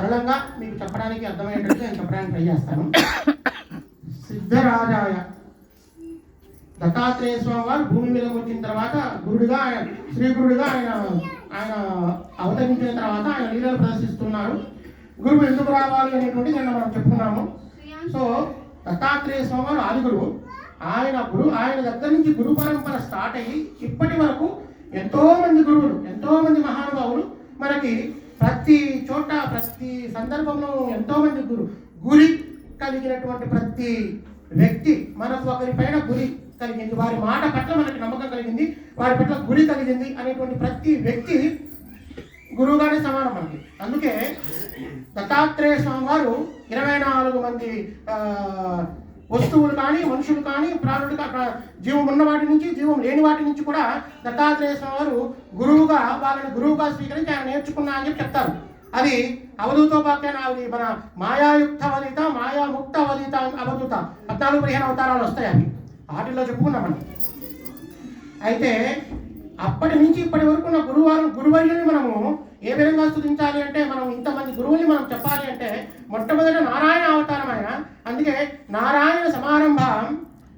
సరళంగా మీకు చెప్పడానికి అర్థమయ్యేటట్టు నేను చెప్పడానికి ట్రై చేస్తాను. సిద్ధరాజాయ దత్తాత్రేయ స్వామి వారు భూమి మీద వచ్చిన తర్వాత గురుడిగా ఆయన శ్రీ గురుడిగా ఆయన ఆయన అవతరించిన తర్వాత ఆయన లీలలు ప్రదర్శిస్తున్నారు. గురువు ఎందుకు రావాలి అనేటువంటి నిన్న మనం చెప్పుకున్నాము. సో దత్తాత్రేయ స్వామి వారు ఆది గురువు. ఆయన గురు ఆయన దగ్గర నుంచి గురు పరంపర స్టార్ట్ అయ్యి ఇప్పటి వరకు ఎంతో మంది గురువులు ఎంతో మంది మహానుభావులు మనకి ప్రతి చోట ప్రతి సందర్భంలో ఎంతో మంది గురు గురి కలిగినటువంటి ప్రతి వ్యక్తి మనకు ఒకరిపైన గురి కలిగింది. వారి మాట పట్ల మనకి నమ్మకం కలిగింది. వారి పట్ల గురి కలిగింది అనేటువంటి ప్రతి వ్యక్తి గురువుగానే సమానం మనకి. అందుకే దత్తాత్రేయ స్వామి వారు ఇరవై నాలుగు మంది వస్తువులు కానీ మనుషులు కానీ ప్రాణులు కా- జీవం ఉన్న వాటి నుంచి జీవం లేని వాటి నుంచి కూడా దత్తాత్రేయ స్వామి వారు గురువుగా వాళ్ళని గురువుగా స్వీకరించి ఆయన నేర్చుకున్నా అని చెప్పి చెప్తారు. అది అవధూతోపాఖ్యాన అది మన మాయాయుక్త వదిత మాయాముక్త వదిత అవధూత. పద్నాలుగు పదిహేను అవతారాలు వస్తాయి అవి. వాటిల్లో చెప్పుకున్నాం అయితే అప్పటి నుంచి ఇప్పటి వరకు ఉన్న గురువారం గురువర్యుని మనము ఏ విధంగా స్థుతించాలి అంటే మనం ఇంతమంది గురువుల్ని మనం చెప్పాలి అంటే మొట్టమొదటి నారాయణ అవతారం ఆయన అందుకే నారాయణ సమారంభం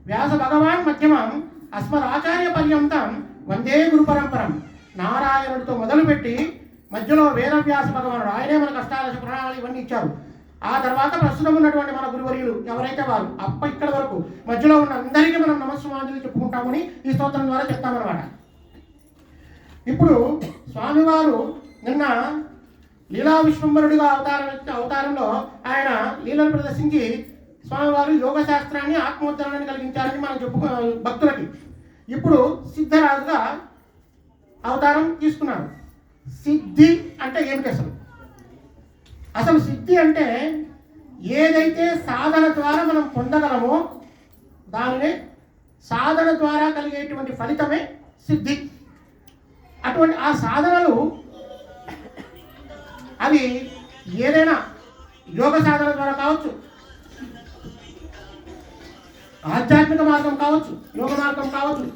వ్యాస భగవాన్ మధ్యమం అస్మదాచార్య పర్యంతం వందే గురు పరంపరం. నారాయణుడితో మొదలుపెట్టి మధ్యలో వేదవ్యాస భగవానుడు ఆయనే మనకు అష్టాదశ పురాణాలు ఇవన్నీ ఇచ్చారు. ఆ తర్వాత ప్రస్తుతం ఉన్నటువంటి మన గురువర్యులు ఎవరైతే వారు అప్ప ఇక్కడ వరకు మధ్యలో ఉన్న అందరికీ మనం నమస్వాంజలి చెప్పుకుంటామని ఈ స్తోత్రం ద్వారా చెప్తామన్నమాట. ఇప్పుడు స్వామివారు నిన్న లీలా విశ్వంబరుడిగా అవతారం ఇచ్చిన అవతారంలో ఆయన లీలలు ప్రదర్శించి స్వామివారు యోగ శాస్త్రాన్ని ఆత్మోద్ధరణని కలిగించారని మనం చెప్పుకో భక్తులకి. ఇప్పుడు సిద్ధరాజుగా అవతారం తీసుకున్నారు. సిద్ధి అంటే ఏమిటి అసలు? అసలు సిద్ధి అంటే ఏదైతే సాధన ద్వారా మనం పొందగలమో దానినే సాధన ద్వారా కలిగేటువంటి ఫలితమే సిద్ధి. అటువంటి ఆ సాధనలు అవి ఏదైనా యోగ సాధన ద్వారా కావచ్చు. ఆధ్యాత్మిక మార్గం కావచ్చు యోగ మార్గం కావచ్చు.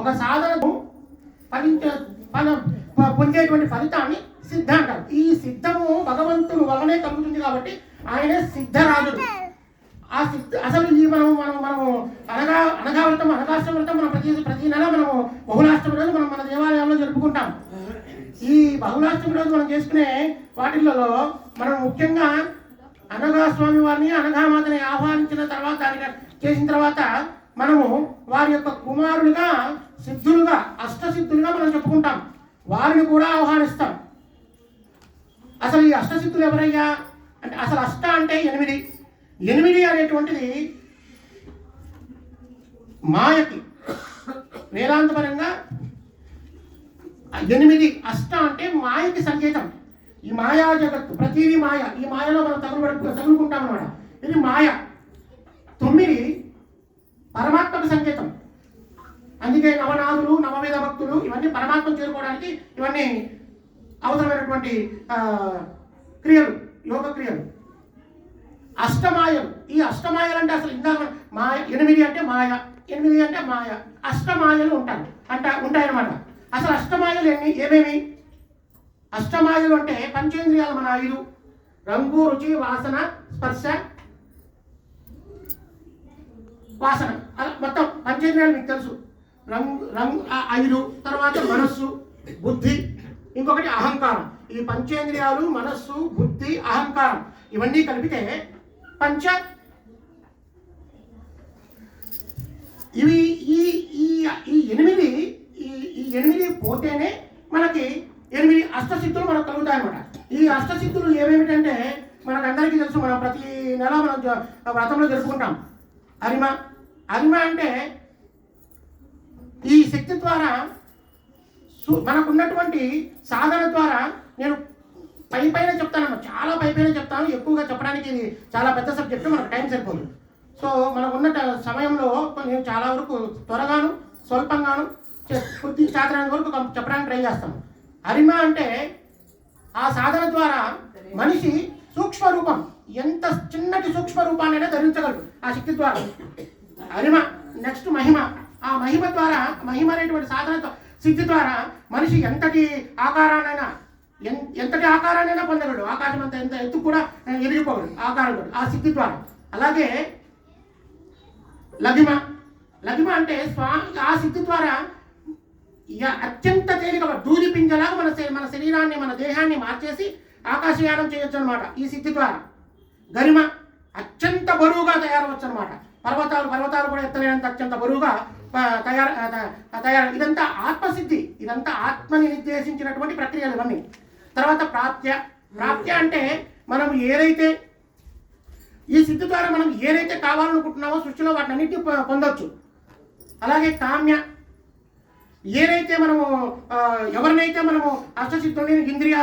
ఒక సాధనకు ఫలించే ఫలం పొందేటువంటి ఫలితాన్ని సిద్ధ అంటారు. ఈ సిద్ధము భగవంతుడు వలనే కలుగుతుంది కాబట్టి ఆయనే సిద్ధరాజుడు. ఆ సిద్ధ అసలు ఈ మనం మనం మనము అనగా అనగా వ్రతం అనగాష్టమి వ్రతం మనం ప్రతి ప్రతి నెల మనము బహుళాష్టమి రోజు మనం మన దేవాలయంలో జరుపుకుంటాం. ఈ బహుళాష్టమి రోజు మనం చేసుకునే వాటిల్లో మనం ముఖ్యంగా అనగా స్వామి వారిని అనగామాతని ఆహ్వానించిన తర్వాత చేసిన తర్వాత మనము వారి యొక్క కుమారులుగా సిద్ధులుగా అష్టసిద్ధులుగా మనం చెప్పుకుంటాం. వారిని కూడా ఆహ్వానిస్తాం. అసలు ఈ అష్టసిద్ధులు ఎవరయ్యా? అంటే అసలు అష్ట అంటే ఎనిమిది. ఎనిమిది అనేటువంటిది మాయకి వేదాంతపరంగా ఎనిమిది అష్ట అంటే మాయకి సంకేతం. ఈ మాయా జగత్తు ప్రతిదీ మాయ. ఈ మాయలో మనం తగులు తగులుకుంటాం అనమాట ఇది మాయ. తొమ్మిది పరమాత్మకు సంకేతం. అందుకే నవనాథులు నవవేద భక్తులు ఇవన్నీ పరమాత్మ చేరుకోవడానికి ఇవన్నీ అవసరమైనటువంటి క్రియలు యోగ క్రియలు. అష్టమాయలు. ఈ అష్టమాయలు అంటే అసలు ఇందాక మాయ ఎనిమిది అంటే మాయ ఎనిమిది అంటే మాయ. అష్టమాయలు ఉంటాయి. అంట ఉంటాయన్నమాట. అసలు అష్టమాయలు ఏమి ఏమేమి? అష్టమాయలు అంటే పంచేంద్రియాలు మన ఐదు రంగు రుచి వాసన స్పర్శ వాసన. మొత్తం పంచేంద్రియాలు మీకు తెలుసు. రంగు రంగు ఐదు తర్వాత మనస్సు బుద్ధి ఇంకొకటి అహంకారం. ఈ పంచేంద్రియాలు మనస్సు బుద్ధి అహంకారం ఇవన్నీ కలిపితే పంచ ఇవి ఈ ఈ ఈ ఎనిమిది ఎనిమిది పోతేనే మనకి ఎనిమిది అష్టసిద్ధులు మనకు కలుగుతాయి అనమాట ఈ అష్టసిద్ధులు ఏమేమిటంటే మనకందరికీ తెలుసు మనం ప్రతి నెల మనం వ్రతంలో జరుపుకుంటాం. అరిమ. అరిమ అంటే ఈ శక్తి ద్వారా సు- మనకున్నటువంటి సాధన ద్వారా నేను పై పైన చెప్తాను చాలా పై పైన చెప్తాను. ఎక్కువగా చెప్పడానికి ఇది చాలా పెద్ద సబ్జెక్టు మనకు టైం సరిపోదు. సో మనకున్న ట- సమయంలో నేను చాలా వరకు త్వరగాను స్వల్పంగాను చే- కొద్ది వరకు చెప్పడానికి ట్రై చేస్తాం. అరిమ అంటే ఆ సాధన ద్వారా మనిషి సూక్ష్మ రూపం ఎంత చిన్నటి సూక్ష్మ రూపాన్నైనా ధరించగలడు ఆ శక్తి ద్వారా. అరిమ నెక్స్ట్ మహిమ. ఆ మహిమ ద్వారా మహిమ అనేటువంటి సాధన సిద్ధి ద్వారా మనిషి ఎంతటి ఆకారాన్నైనా ఎంతటి ఆకారాన్నైనా పొందగలడు. ఆకాశం అంత ఎంత ఎత్తు కూడా ఎదిగిపోగలడు ఆకారం ఆ సిద్ధి ద్వారా. అలాగే లగిమ లగిమ అంటే స్వా ఆ సిద్ధి ద్వారా ఇక అత్యంత తేలిక దూది పింజలాగా మన శరీ- మన శరీరాన్ని మన దేహాన్ని మార్చేసి ఆకాశయానం చేయొచ్చు అనమాట ఈ సిద్ధి ద్వారా. గరిమ అత్యంత బరువుగా తయారవచ్చు అనమాట పర్వతాలు పర్వతాలు కూడా ఎత్తలేనంత అత్యంత బరువుగా తయారు తయారు ఇదంతా ఆత్మసిద్ధి. ఇదంతా ఆత్మని నిర్దేశించినటువంటి ప్రక్రియలు ఇవన్నీ. తర్వాత ప్రాప్త్య. ప్రాప్త్య అంటే మనం ఏదైతే ఈ సిద్ధి ద్వారా మనం ఏదైతే కావాలనుకుంటున్నామో సృష్టిలో వాటిని అన్నింటినీ పొ- పొందొచ్చు. అలాగే కామ్య ఏదైతే మనము ఎవరినైతే మనము అష్టసిద్ధుల్ని ఇంద్రియ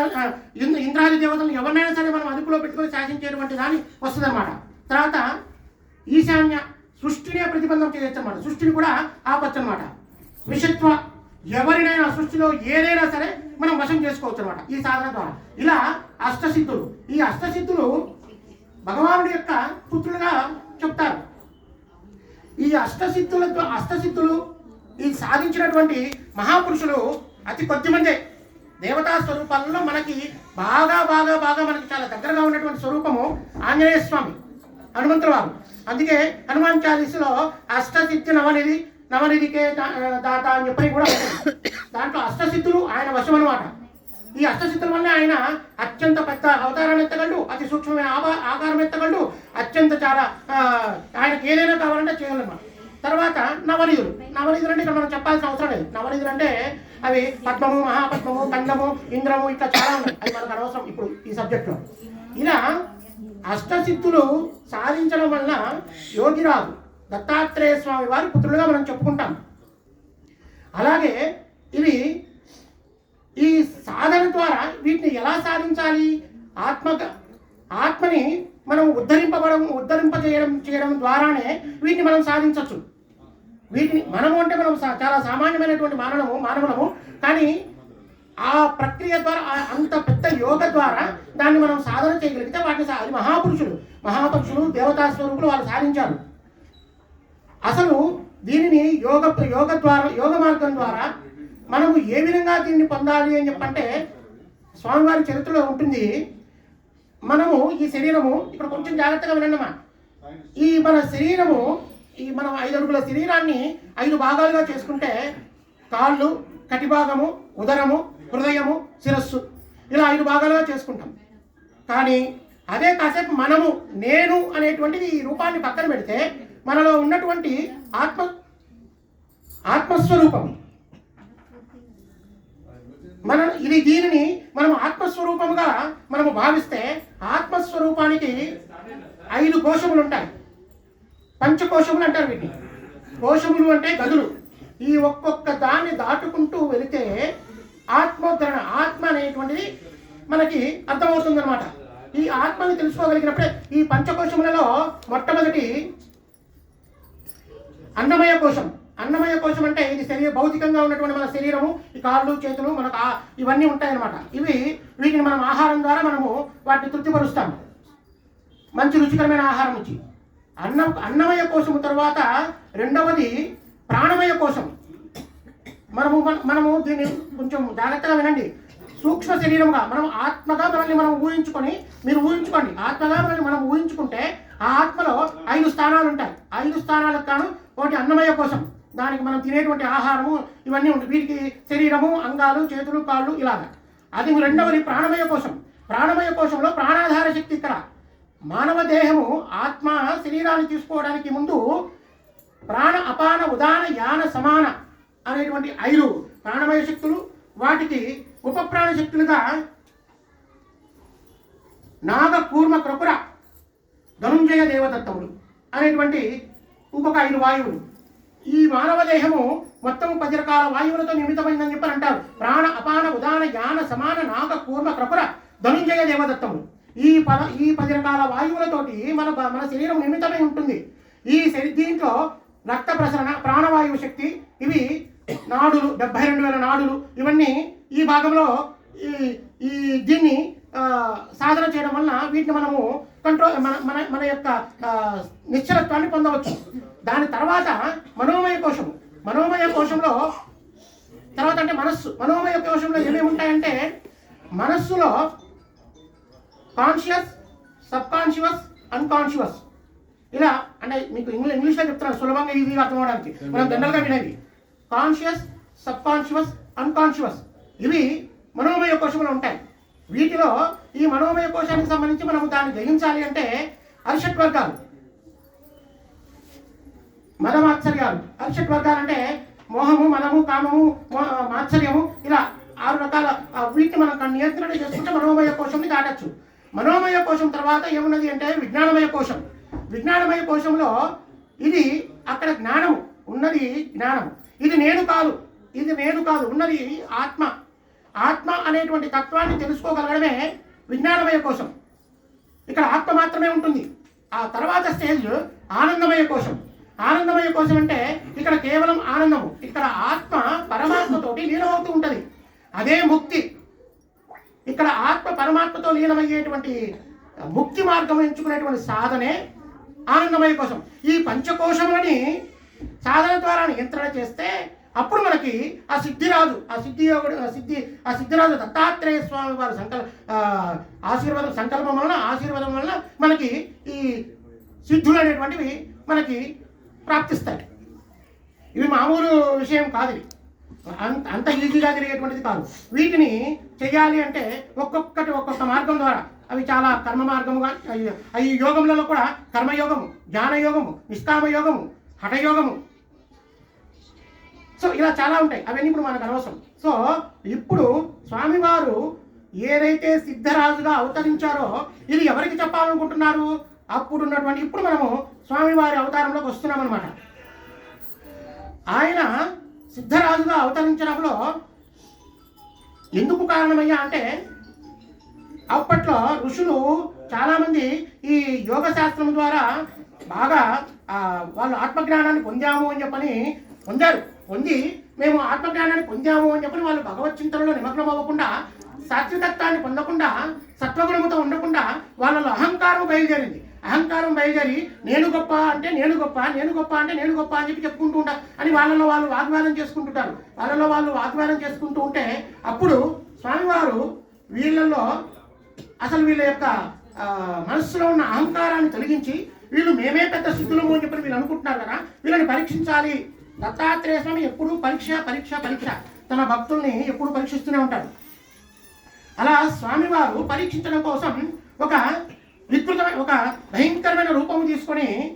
ఇంద్రాది దేవతలను ఎవరినైనా సరే మనం అదుపులో పెట్టుకొని శాసించేటువంటి దాని వస్తుందన్నమాట. తర్వాత ఈశాన్య సృష్టినే ప్రతిబంధం చేయొచ్చన్నమాట సృష్టిని కూడా ఆపచ్చు అనమాట విషత్వ ఎవరినైనా సృష్టిలో ఏదైనా సరే మనం వశం చేసుకోవచ్చు అనమాట ఈ సాధన ద్వారా. ఇలా అష్టసిద్ధులు ఈ అష్టసిద్ధులు భగవానుడి యొక్క పుత్రులుగా చెప్తారు. ఈ అష్టసిద్ధులతో అష్టసిద్ధులు ఈ సాధించినటువంటి మహాపురుషులు అతి కొద్ది మందే. దేవతా స్వరూపాలలో మనకి బాగా బాగా బాగా మనకి చాలా దగ్గరగా ఉన్నటువంటి స్వరూపము ఆంజనేయ స్వామి హనుమంతుల వారు అందుకే హనుమాన్ చాలీసులో అష్టసిద్ధి నవనిధి నవనిధికే దాత అని చెప్పి కూడా దాంట్లో అష్టసిద్ధులు ఆయన వశం అనమాట ఈ అష్టసిద్ధుల వల్ల ఆయన అత్యంత పెద్ద అవతారాన్ని ఎత్తగలడు అతి సూక్ష్మమైన ఆభా ఆకారం ఎత్తగలడు అత్యంత చాలా ఆయనకి ఏదైనా కావాలంటే చేయాలన్నమాట. తర్వాత నవనిధులు నవనిధులు అంటే ఇక్కడ మనం చెప్పాల్సిన అవసరం లేదు. నవనిధులు అంటే అవి పద్మము మహాపద్మము కందము ఇంద్రము ఇట్లా చాలా ఉన్నాయి. అది మనకు అనవసరం ఇప్పుడు ఈ సబ్జెక్ట్లో. ఇలా అష్టసిద్ధులు సాధించడం వల్ల యోగిరాజు దత్తాత్రేయ స్వామి వారి పుత్రులుగా మనం చెప్పుకుంటాం. అలాగే ఇవి ఈ సాధన ద్వారా వీటిని ఎలా సాధించాలి? ఆత్మ ఆత్మని మనం ఉద్ధరింపబడం ఉద్ధరింపజేయడం చేయడం ద్వారానే వీటిని మనం సాధించవచ్చు వీటిని మనము అంటే మనం సా- చాలా సామాన్యమైనటువంటి మానవము మానవులము కానీ ఆ ప్రక్రియ ద్వారా ఆ అంత పెద్ద యోగ ద్వారా దాన్ని మనం సాధన చేయగలిగితే వాటిని సా- అది మహాపురుషులు మహాపురుషులు దేవతా స్వరూపులు వాళ్ళు సాధించారు. అసలు దీనిని యోగ యోగ ద్వారా యోగ మార్గం ద్వారా మనము ఏ విధంగా దీన్ని పొందాలి అని చెప్పంటే స్వామివారి చరిత్రలో ఉంటుంది. మనము ఈ శరీరము ఇక్కడ కొంచెం జాగ్రత్తగా వినండమ్మా. ఈ మన శరీరము ఈ మనం ఐదు అడుగుల శరీరాన్ని ఐదు భాగాలుగా చేసుకుంటే కాళ్ళు కటిభాగము ఉదరము హృదయము శిరస్సు. ఇలా ఐదు భాగాలుగా చేసుకుంటాం. కానీ అదే కాసేపు మనము నేను అనేటువంటిది ఈ రూపాన్ని పక్కన పెడితే మనలో ఉన్నటువంటి ఆత్మ ఆత్మస్వరూపం. మన ఇది దీనిని మనం ఆత్మస్వరూపముగా మనము భావిస్తే ఆత్మస్వరూపానికి ఐదు కోశములు ఉంటాయి పంచకోశములు అంటారు వీటిని. కోశములు అంటే గదులు. ఈ ఒక్కొక్క దాన్ని దాటుకుంటూ వెళితే ఆత్మోద్ధరణ ఆత్మ అనేటువంటిది మనకి అర్థమవుతుందన్నమాట. ఈ ఆత్మని తెలుసుకోగలిగినప్పుడే ఈ పంచకోశములలో మొట్టమొదటి అన్నమయ కోశం. అన్నమయ కోశం అంటే ఇది శరీర భౌతికంగా ఉన్నటువంటి మన శరీరము ఈ కాళ్ళు చేతులు మనకు ఇవన్నీ ఉంటాయన్నమాట. ఇవి వీటిని మనం ఆహారం ద్వారా మనము వాటిని తృప్తిపరుస్తాము. మంచి రుచికరమైన ఆహారం ఇచ్చి. అన్నం అన్నమయ కోశము తర్వాత రెండవది ప్రాణమయ కోశం మనము మనము దీన్ని కొంచెం జాగ్రత్తగా వినండి. సూక్ష్మ శరీరముగా మనం ఆత్మగా మనల్ని మనం ఊహించుకొని మీరు ఊహించుకోండి. ఆత్మగా మనల్ని మనం ఊహించుకుంటే ఆ ఆత్మలో ఐదు స్థానాలు ఉంటాయి. ఐదు స్థానాలకు కాను ఒకటి అన్నమయ కోసం. దానికి మనం తినేటువంటి ఆహారము ఇవన్నీ ఉంటాయి. వీటికి శరీరము అంగాలు చేతులు కాళ్ళు ఇలాగా. అది రెండవది ప్రాణమయ కోసం. ప్రాణమయ కోశంలో ప్రాణాధార శక్తి ఇక్కడ. మానవ దేహము ఆత్మ శరీరాన్ని తీసుకోవడానికి ముందు ప్రాణ అపాన ఉదాన యాన సమాన అనేటువంటి ఐదు ప్రాణమయ శక్తులు వాటికి ఉపప్రాణ శక్తులుగా నాగ కూర్మ కృపుర ధనుంజయ దేవదత్తములు అనేటువంటి ఇంకొక ఐదు వాయువులు. ఈ మానవ దేహము మొత్తం పది రకాల వాయువులతో నిర్మితమైందని చెప్పని అంటారు. ప్రాణ అపాన ఉదాన యాన సమాన నాగ కూర్మ క్రపుర ధనుంజయ దేవదత్తములు. ఈ పద ఈ పది రకాల వాయువులతోటి మన మన శరీరం నిర్మితమై ఉంటుంది. ఈ శరీ దీంట్లో రక్త ప్రసరణ ప్రాణవాయువు శక్తి ఇవి నాడులు డెబ్బై రెండు వేల నాడులు ఇవన్నీ ఈ భాగంలో ఈ ఈ దీన్ని సాధన చేయడం వలన వీటిని మనము కంట్రోల్ మన మన మన యొక్క నిశ్చలత్వాన్ని పొందవచ్చు. దాని తర్వాత మనోమయ కోశము. మనోమయ కోశంలో తర్వాత అంటే మనస్సు. మనోమయ కోశంలో ఏమేమి ఉంటాయంటే మనస్సులో కాన్షియస్ సబ్ కాన్షియస్ అన్కాన్షియస్ ఇలా అంటే మీకు ఇంగ్లీష్ ఇంగ్లీష్లో చెప్తున్నాను సులభంగా ఈజీగా అర్థం అవడానికి మనం జనరల్గా వినేది కాన్షియస్ సబ్ కాన్షియస్ అన్కాన్షియస్ ఇవి మనోమయ కోశంలో ఉంటాయి. వీటిలో ఈ మనోమయ కోశానికి సంబంధించి మనం దాన్ని గ్రహించాలి అంటే అరిషట్ వర్గాలు. మదమాత్సర్యాలు అరిషట్ వర్గాలు అంటే మోహము మనము కామము మో- మాత్సర్యము ఇలా ఆరు రకాల వీటిని మనం నియంత్రణ చేసుకుంటే మనోమయ కోశంని దాటచ్చు. మనోమయ కోశం తర్వాత ఏమున్నది అంటే విజ్ఞానమయ కోశం. విజ్ఞానమయ కోశంలో ఇది అక్కడ జ్ఞానము ఉన్నది జ్ఞానం ఇది నేను కాదు ఇది నేను కాదు ఉన్నది ఆత్మ. ఆత్మ అనేటువంటి తత్వాన్ని తెలుసుకోగలగడమే విజ్ఞానమయ కోశం. ఇక్కడ ఆత్మ మాత్రమే ఉంటుంది. ఆ తర్వాత స్టేజ్ ఆనందమయ కోశం. ఆనందమయ కోశం అంటే ఇక్కడ కేవలం ఆనందము ఇక్కడ ఆత్మ పరమాత్మతోటి లీనమవుతూ ఉంటుంది. అదే ముక్తి. ఇక్కడ ఆత్మ పరమాత్మతో లీనమయ్యేటువంటి ముక్తి మార్గం ఎంచుకునేటువంటి సాధనే ఆనందమయ కోసం ఈ పంచకోశములని సాధన ద్వారా నియంత్రణ చేస్తే అప్పుడు మనకి ఆ సిద్ధి రాదు. ఆ సిద్ధి యోగుడు ఆ సిద్ధి ఆ సిద్ధిరాజు దత్తాత్రేయ స్వామి వారి సంకల్ ఆశీర్వాదం సంకల్పం వలన ఆశీర్వాదం వలన మనకి ఈ సిద్ధులు అనేటువంటివి మనకి ప్రాప్తిస్తాయి. ఇవి మామూలు విషయం కాదు అంత అంత ఈజీగా జరిగేటువంటిది కాదు. వీటిని చేయాలి అంటే ఒక్కొక్కటి ఒక్కొక్క మార్గం ద్వారా. అవి చాలా కర్మ మార్గముగా అవి- యోగములలో కూడా కర్మయోగము జ్ఞానయోగము నిష్కామయోగము హఠయోగము. సో ఇలా చాలా ఉంటాయి. అవన్నీ ఇప్పుడు మనకు అనవసరం. సో ఇప్పుడు స్వామివారు ఏదైతే సిద్ధరాజుగా అవతరించారో ఇది ఎవరికి చెప్పాలనుకుంటున్నారు? అప్పుడు ఉన్నటువంటి ఇప్పుడు మనము స్వామివారి అవతారంలోకి వస్తున్నాం అనమాట ఆయన సిద్ధరాజుగా అవతరించడంలో ఎందుకు కారణమయ్యా అంటే అప్పట్లో ఋషులు చాలామంది ఈ యోగ శాస్త్రం ద్వారా బాగా వాళ్ళు ఆత్మజ్ఞానాన్ని పొందాము అని చెప్పని పొందారు. పొంది మేము ఆత్మజ్ఞానాన్ని పొందాము అని చెప్పని వాళ్ళు భగవత్ చింతనలో నిమగ్నం అవ్వకుండా సాత్వికత్వాన్ని పొందకుండా సత్వగుణముతో ఉండకుండా వాళ్ళలో అహంకారం బయలుదేరింది. అహంకారం బయలుదేరి నేను గొప్ప అంటే నేను గొప్ప నేను గొప్ప అంటే నేను గొప్ప అని చెప్పి చెప్పుకుంటూ ఉంటా. అని వాళ్ళలో వాళ్ళు వాగ్వాదం చేసుకుంటుంటారు. వాళ్ళలో వాళ్ళు వాగ్వాదం చేసుకుంటూ ఉంటే అప్పుడు స్వామివారు వీళ్ళల్లో అసలు వీళ్ళ యొక్క మనస్సులో ఉన్న అహంకారాన్ని తొలగించి వీళ్ళు మేమే పెద్ద సిద్ధులము అని చెప్పి వీళ్ళు అనుకుంటున్నారు కదా వీళ్ళని పరీక్షించాలి. దత్తాత్రేయ స్వామి ఎప్పుడూ పరీక్ష పరీక్ష పరీక్ష. తన భక్తుల్ని ఎప్పుడు పరీక్షిస్తూనే ఉంటాడు. అలా స్వామివారు పరీక్షించడం కోసం ఒక వికృతమైన ఒక భయంకరమైన రూపం తీసుకొని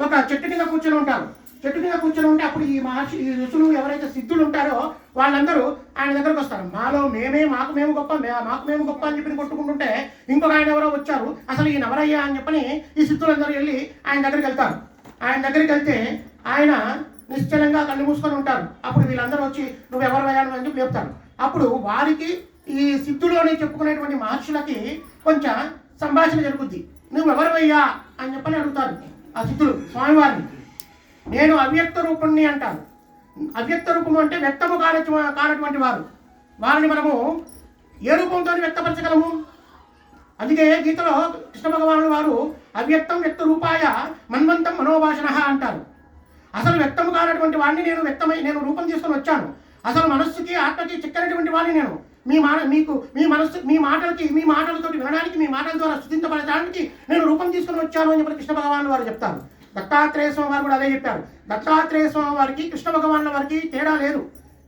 ఒక చెట్టు కింద కూర్చొని ఉంటారు. చెట్టు కింద కూర్చొని ఉంటే అప్పుడు ఈ మహర్షి ఈ ఋషులు ఎవరైతే సిద్ధులు ఉంటారో వాళ్ళందరూ ఆయన దగ్గరకు వస్తారు. మాలో మేమే మాకు మేము గొప్ప మాకు మేము గొప్ప అని చెప్పి కొట్టుకుంటుంటే ఇంకొక ఆయన ఎవరో వచ్చారు. అసలు ఈయన ఎవరయ్యా? అని చెప్పని ఈ సిద్ధులందరూ వెళ్ళి ఆయన దగ్గరికి వెళ్తారు. ఆయన దగ్గరికి వెళ్తే ఆయన నిశ్చలంగా కళ్ళు మూసుకొని ఉంటారు. అప్పుడు వీళ్ళందరూ వచ్చి నువ్వు ఎవరు అయ్యాను అని చెప్పి చెప్తారు అప్పుడు వారికి ఈ సిద్ధులోని చెప్పుకునేటువంటి మహర్షులకి కొంచెం సంభాషణ జరుగుద్ది. నువ్వు ఎవరివయ్యా అని చెప్పని అడుగుతారు. ఆ సిద్ధులు స్వామివారిని. నేను అవ్యక్త రూపుణ్ణి అంటారు అవ్యక్త రూపము అంటే వ్యక్తము కాని కానటువంటి వారు. వారిని మనము ఏ రూపంతో వ్యక్తపరచగలము? అందుకే గీతలో కృష్ణ భగవానుడు వారు అవ్యక్తం వ్యక్త రూపాయ మన్వంతం మనోభాషణ అంటారు. అసలు వ్యక్తము కానటువంటి వాడిని నేను వ్యక్తమై నేను రూపం తీసుకొని వచ్చాను. అసలు మనస్సుకి ఆత్మకి చిక్కనటువంటి వాడిని నేను. మీ మా మీకు మీ మనస్సు మీ మాటలకి మీ మాటలతోటి వినడానికి మీ మాటల ద్వారా స్థుతించబడటానికి నేను రూపం తీసుకొని వచ్చాను అని చెప్పి కృష్ణ భగవాన్ వారు చెప్తారు. దత్తాత్రేయ స్వామి వారు కూడా అదే చెప్పారు. దత్తాత్రేయ స్వామి వారికి కృష్ణ భగవాన్ల వారికి తేడా లేదు.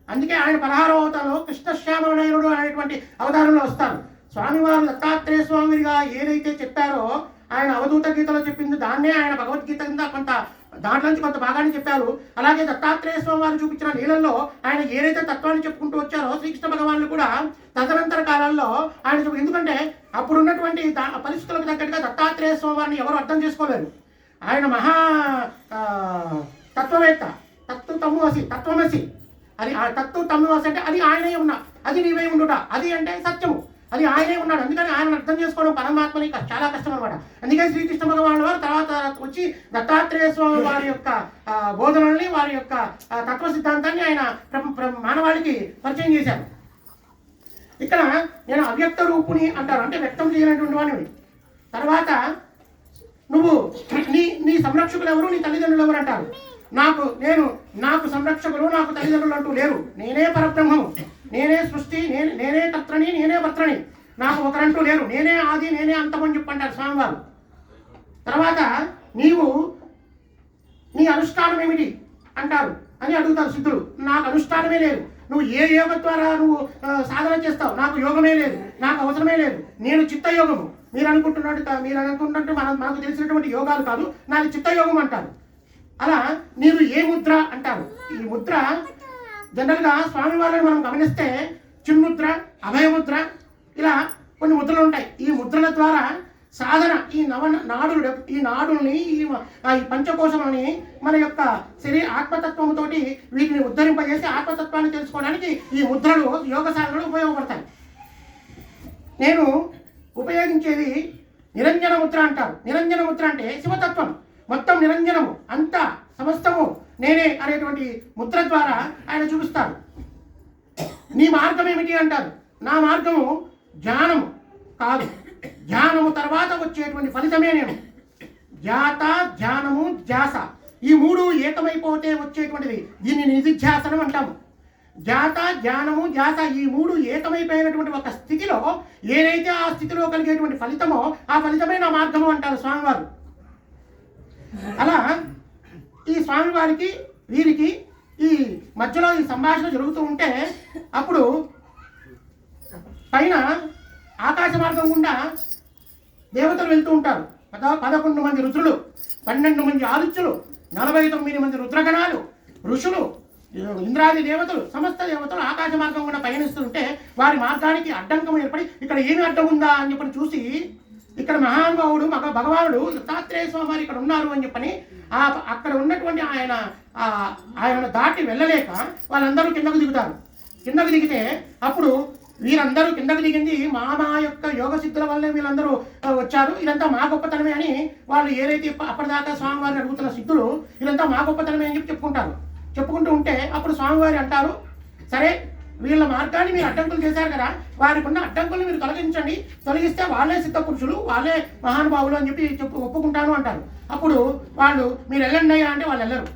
అందుకే ఆయన పదహారో అవతారంలో కృష్ణశ్యామనయుడు అనేటువంటి అవతారంలో వస్తారు. స్వామివారు దత్తాత్రేయ స్వామిగా ఏదైతే చెప్పారో ఆయన అవధూత గీతలో చెప్పింది దాన్నే ఆయన భగవద్గీత కింద కొంత దాంట్లో నుంచి కొంత భాగాన్ని చెప్పారు. అలాగే దత్తాత్రేయ స్వామి వారు చూపించిన నీళ్ళల్లో ఆయన ఏదైతే తత్వాన్ని చెప్పుకుంటూ వచ్చారో శ్రీకృష్ణ భగవానులు కూడా తదనంతర కాలాల్లో ఆయన చెప్పు- ఎందుకంటే అప్పుడున్నటువంటి పరిస్థితులకు తగ్గట్టుగా దత్తాత్రేయ స్వామి వారిని ఎవరు అర్థం చేసుకోలేరు. ఆయన మహా తత్వవేత్త తత్వ తమ్మువసి తత్వమసి. అది ఆ తత్వ తమ్మువసి అంటే అది ఆయనే ఉన్న అది నీవే ఉండుట అది అంటే సత్యము. అది ఆయనే ఉన్నాడు. అందుకని ఆయన అర్థం చేసుకోవడం పరమాత్మని చాలా కష్టం అనమాట అందుకని శ్రీకృష్ణ భగవాన్ వారు తర్వాత వచ్చి దత్తాత్రేయ స్వామి వారి యొక్క బోధనల్ని వారి యొక్క తత్వ సిద్ధాంతాన్ని ఆయన ప్ర- మానవాళికి పరిచయం చేశారు. ఇక్కడ నేను అవ్యక్త రూపుని అంటారు. అంటే వ్యక్తం చేయనటువంటి వాడిని తర్వాత నువ్వు నీ నీ సంరక్షకులు ఎవరు? నీ తల్లిదండ్రులు ఎవరు అంటారు? నాకు నేను నాకు సంరక్షకులు నాకు తల్లిదండ్రులు అంటూ లేరు. నేనే పరబ్రహ్మము. నేనే సృష్టి నేను నేనే కర్తని నేనే భర్తని నాకు ఒకరంటూ లేరు. నేనే ఆది నేనే అంతమని చెప్పంటారు స్వామివారు. తర్వాత నీవు నీ అనుష్ఠానం ఏమిటి అంటారు అని అడుగుతారు సిద్ధుడు. నాకు అనుష్ఠానమే లేదు. నువ్వు ఏ యోగ ద్వారా నువ్వు సాధన చేస్తావు? నాకు యోగమే లేదు. నాకు అవసరమే లేదు. నేను చిత్తయోగము. మీరు అనుకుంటున్నట్టు మీరు అనుకుంటున్నట్టు మన మనకు తెలిసినటువంటి యోగాలు కాదు. నాకు చిత్తయోగం అంటారు. అలా మీరు ఏ ముద్ర అంటారు? ఈ ముద్ర జనరల్గా స్వామి వారిని మనం గమనిస్తే చిన్ముద్ర అభయముద్ర ఇలా కొన్ని ముద్రలు ఉంటాయి. ఈ ముద్రల ద్వారా సాధన ఈ నవ నాడులు ఈ నాడుల్ని ఈ మ- మన యొక్క శరీర ఆత్మతత్వముతోటి వీటిని ఉద్ధరింపజేసి ఆత్మతత్వాన్ని తెలుసుకోవడానికి ఈ ముద్రలు యోగ సాధనలు ఉపయోగపడతాయి. నేను ఉపయోగించేది నిరంజన ముద్ర అంటారు. నిరంజన ముద్ర అంటే శివతత్వం. మొత్తం నిరంజనము అంతా సమస్తము నేనే అనేటువంటి ముద్ర ద్వారా ఆయన చూపిస్తాడు. నీ మార్గం ఏమిటి అంటారు? నా మార్గము ధ్యానము కాదు. ధ్యానము తర్వాత వచ్చేటువంటి ఫలితమే నేను. జాత ధ్యానము ధ్యాస. ఈ మూడు ఏకమైపోతే వచ్చేటువంటిది దీన్ని నిధిధ్యాసనం అంటాము. జాత ధ్యానము ధ్యాస ఈ మూడు ఏకమైపోయినటువంటి ఒక స్థితిలో ఏదైతే ఆ స్థితిలో కలిగేటువంటి ఫలితమో ఆ ఫలితమే నా మార్గము అంటారు స్వామివారు. అలా ఈ స్వామివారికి వీరికి ఈ మధ్యలో ఈ సంభాషణ జరుగుతూ ఉంటే అప్పుడు పైన ఆకాశ మార్గం గుండా దేవతలు వెళ్తూ ఉంటారు. పద పదకొండు మంది రుద్రులు పన్నెండు మంది ఆదిత్యులు నలభై తొమ్మిది మంది రుద్రగణాలు ఋషులు ఇంద్రాది దేవతలు సమస్త దేవతలు ఆకాశ మార్గం గుండా పయనిస్తుంటే వారి మార్గానికి అడ్డంకం ఏర్పడి ఇక్కడ ఏమి అడ్డం ఉందా అని చెప్పి చూసి ఇక్కడ మహానుభావుడు మగ భగవానుడు దత్తాత్రేయ స్వామి వారు ఇక్కడ ఉన్నారు అని చెప్పని ఆ అక్కడ ఉన్నటువంటి ఆయన ఆయన దాటి వెళ్ళలేక వాళ్ళందరూ కిందకు దిగుతారు. కిందకు దిగితే అప్పుడు వీరందరూ కిందకు దిగింది మా మా యొక్క యోగ సిద్ధుల వల్లే వీళ్ళందరూ వచ్చారు. ఇదంతా మా గొప్పతనమే అని వాళ్ళు ఏదైతే అప్పటిదాకా స్వామివారిని అడుగుతున్న సిద్ధులు ఇదంతా మా గొప్పతనమే అని చెప్పి చెప్పుకుంటారు. చెప్పుకుంటూ ఉంటే అప్పుడు స్వామివారి అంటారు సరే వీళ్ళ మార్గాన్ని మీరు అడ్డంకులు చేశారు కదా వారికి ఉన్న అడ్డంకులను మీరు తొలగించండి. తొలగిస్తే వాళ్ళే సిద్ధ పురుషులు వాళ్ళే మహానుభావులు అని చెప్పి చెప్పు ఒప్పుకుంటాను అంటారు. అప్పుడు వాళ్ళు మీరు వెళ్ళండి అయ్యా అంటే వాళ్ళు వెళ్ళరు.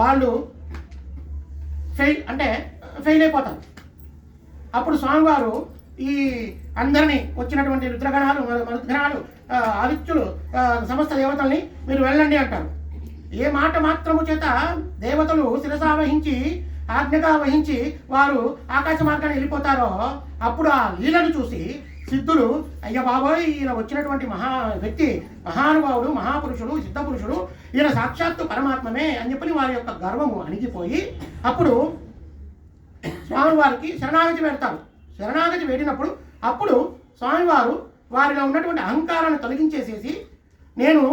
వాళ్ళు ఫెయిల్ అంటే ఫెయిల్ అయిపోతారు. అప్పుడు స్వామివారు ఈ అందరినీ వచ్చినటువంటి రుద్రగణాలు మరుద్గణాలు ఆదిత్యులు సమస్త దేవతల్ని మీరు వెళ్ళండి అంటారు. ఏ మాట మాత్రము చేత దేవతలు శిరసా వహించి ఆజ్ఞగా వహించి వారు ఆకాశ మార్గాన్ని వెళ్ళిపోతారో అప్పుడు ఆ లీలను చూసి సిద్ధులు అయ్య బాబోయ్ ఈయన వచ్చినటువంటి మహా వ్యక్తి మహానుభావుడు మహాపురుషుడు సిద్ధపురుషుడు ఈయన సాక్షాత్తు పరమాత్మమే అని చెప్పి వారి యొక్క గర్వము అణిగిపోయి అప్పుడు స్వామివారికి శరణాగతి పెడతారు శరణాగతి వేడినప్పుడు అప్పుడు స్వామివారు వారిలో ఉన్నటువంటి అహంకారాన్ని తొలగించేసేసి నేను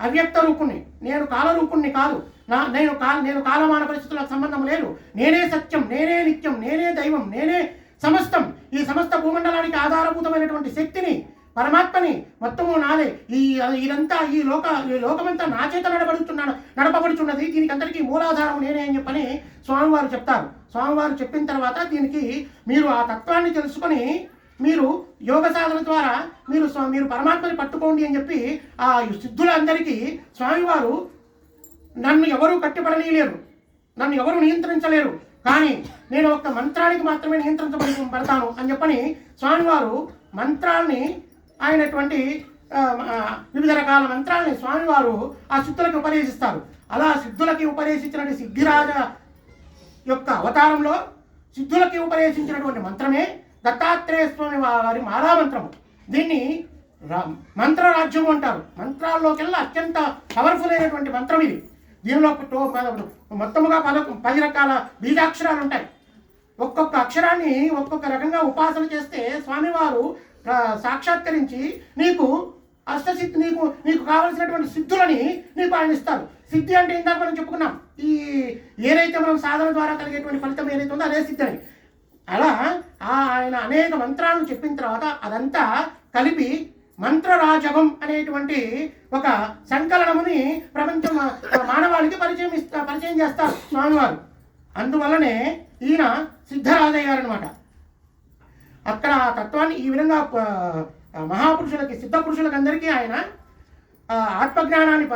అవ్యక్త రూపుణ్ణి నేను కాలరూపుణ్ణి కాదు నా నేను కాల నేను కాలమాన పరిస్థితులకు సంబంధం లేదు. నేనే సత్యం నేనే నిత్యం నేనే దైవం నేనే సమస్తం. ఈ సమస్త భూమండలానికి ఆధారభూతమైనటువంటి శక్తిని పరమాత్మని మొత్తము నాదే. ఈ ఇదంతా ఈ లోక ఈ లోకమంతా నా చేత నడబడుతున్నాను నడపబడుచున్నది. దీనికి అందరికీ మూలాధారం నేనే అని చెప్పని స్వామివారు చెప్తారు. స్వామివారు చెప్పిన తర్వాత దీనికి మీరు ఆ తత్వాన్ని తెలుసుకొని మీరు యోగ సాధన ద్వారా మీరు మీరు పరమాత్మని పట్టుకోండి అని చెప్పి ఆ సిద్ధులందరికీ స్వామివారు నన్ను ఎవరూ కట్టిపడనీయలేరు నన్ను ఎవరు నియంత్రించలేరు. కానీ నేను ఒక్క మంత్రానికి మాత్రమే నియంత్రించబడి పడతాను అని చెప్పని స్వామివారు మంత్రాల్ని ఆయనటువంటి వివిధ రకాల మంత్రాల్ని స్వామివారు ఆ సిద్ధులకి ఉపదేశిస్తారు. అలా సిద్ధులకి ఉపదేశించినటువంటి సిద్ధిరాజ యొక్క అవతారంలో సిద్ధులకి ఉపదేశించినటువంటి మంత్రమే దత్తాత్రేయ స్వామి వారి మాలామంత్రము. దీన్ని రా- మంత్రరాజ్యము అంటారు. మంత్రాల్లోకెల్లా అత్యంత పవర్ఫుల్ అయినటువంటి మంత్రం ఇది. దీనిలో ఒక మొత్తముగా పద పది రకాల బీజాక్షరాలు ఉంటాయి. ఒక్కొక్క అక్షరాన్ని ఒక్కొక్క రకంగా ఉపాసన చేస్తే స్వామివారు సాక్షాత్కరించి నీకు అష్టసిద్ధి నీకు నీకు కావలసినటువంటి సిద్ధులని నీకు ఆయన ఇస్తారు. సిద్ధి అంటే ఇందాక మనం చెప్పుకున్నాం. ఈ ఏదైతే మనం సాధన ద్వారా కలిగేటువంటి ఫలితం ఏదైతే ఉందో అదే సిద్ధి అని. అలా ఆయన అనేక మంత్రాలను చెప్పిన తర్వాత అదంతా కలిపి మంత్రరాజవం అనేటువంటి ఒక సంకలనముని ప్రపంచం మానవాళికి పరిచయం ఇస్తా పరిచయం చేస్తారు స్వామివారు. అందువల్లనే ఈయన సిద్ధరాజయ్య గారు అనమాట అక్కడ ఆ తత్వాన్ని ఈ విధంగా మహాపురుషులకి సిద్ధ పురుషులకి అందరికీ ఆయన ఆత్మజ్ఞానాన్ని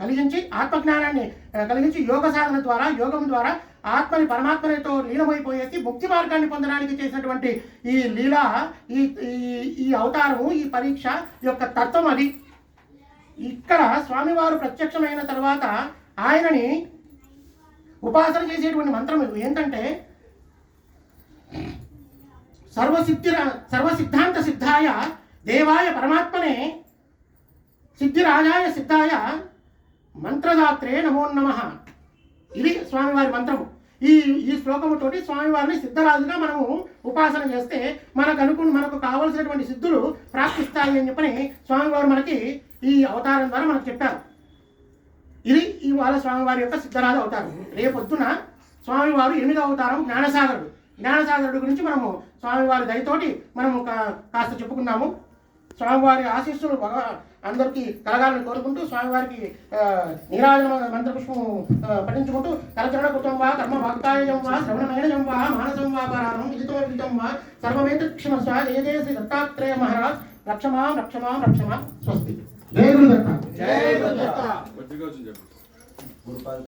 కలిగించి ఆత్మజ్ఞానాన్ని కలిగించి యోగ సాధన ద్వారా యోగం ద్వారా ఆత్మని పరమాత్మతో లీనమైపోయేసి ముక్తి మార్గాన్ని పొందడానికి చేసినటువంటి ఈ లీల ఈ ఈ- ఈ అవతారము ఈ పరీక్ష యొక్క తత్వం అది. ఇక్కడ స్వామివారు ప్రత్యక్షమైన తర్వాత ఆయనని ఉపాసన చేసేటువంటి మంత్రం ఏంటంటే సర్వసిద్ధి సర్వసిద్ధాంత సిద్ధాయ దేవాయ పరమాత్మనే సిద్ధిరాజాయ సిద్ధాయ మంత్రదాత్రే నమో నమ. ఇది స్వామివారి మంత్రము. ఈ ఈ శ్లోకముతోటి స్వామివారిని సిద్ధరాజుగా మనము ఉపాసన చేస్తే మనకు అనుకున్న మనకు కావలసినటువంటి సిద్ధులు ప్రాప్తిస్తాయి అని చెప్పని స్వామివారు మనకి ఈ అవతారం ద్వారా మనకు చెప్పారు. ఇది ఇవాళ స్వామివారి యొక్క సిద్ధరాజు అవతారం. రేపొద్దున స్వామివారు ఎనిమిదో అవతారం జ్ఞానసాగరుడు. జ్ఞానసాగరుడు గురించి మనము స్వామివారి దయతోటి మనము కా- కాస్త చెప్పుకున్నాము. స్వామివారి ఆశీస్సులు భగ అందరికీ కలగాలని కోరుకుంటూ స్వామివారికి నీరాజన మంత్రపుష్పం పఠించుకుంటూ కలచరణ కుటుంబ కర్మ భక్తాయం వా శ్రవణమేణజం వా మానసం వా పరాణం విదితం వా సర్వమేత క్షమస్వ జయ జయ శ్రీ దత్తాత్రేయ మహారాజ్. రక్షమాం రక్షమాం రక్షమాం. స్వస్తి. జయ గురుదత్త. జై గురుదత్త. కొద్దిగా వచ్చింది చెప్పు.